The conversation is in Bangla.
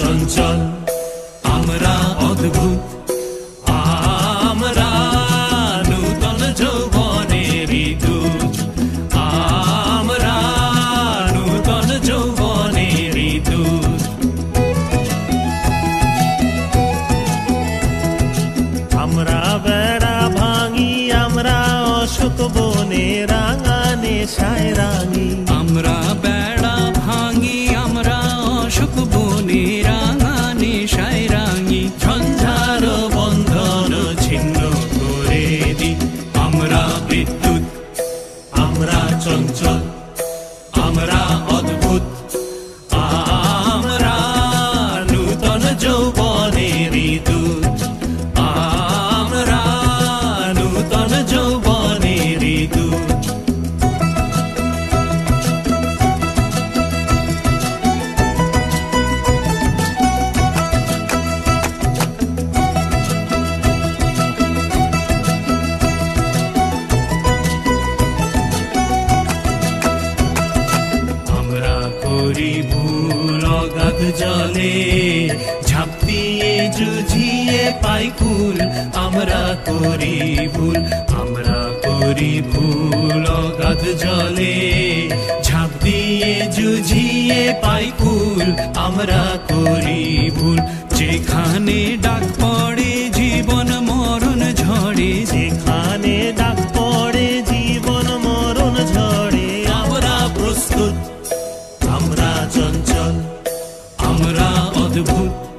চঞ্চল, আমরা অদ্ভুত। আমরা যৌবনের যৌবনের আমরা বেড়া ভাঙি, আমরা অশোক বনে, রাঙানে সায় রাঙি চঞ্চল আমরা জলে ঝাঁপ দিয়ে জুঝিয়ে পাই কুল আমরা করি ভুল, আমরা করি ভুল অগাধ জলে ঝাঁপ দিয়ে জুঝিয়ে পাই কুল আমরা করি ভুল। যেখানে ডাক পড়ে জীবন মরণ ঝড়ে, যেখানে ডাক পড়ে জীবন মরণ ঝড়ে, আমরা প্রস্তুত, আমরা চঞ্চল। আমরা অদ্ভুত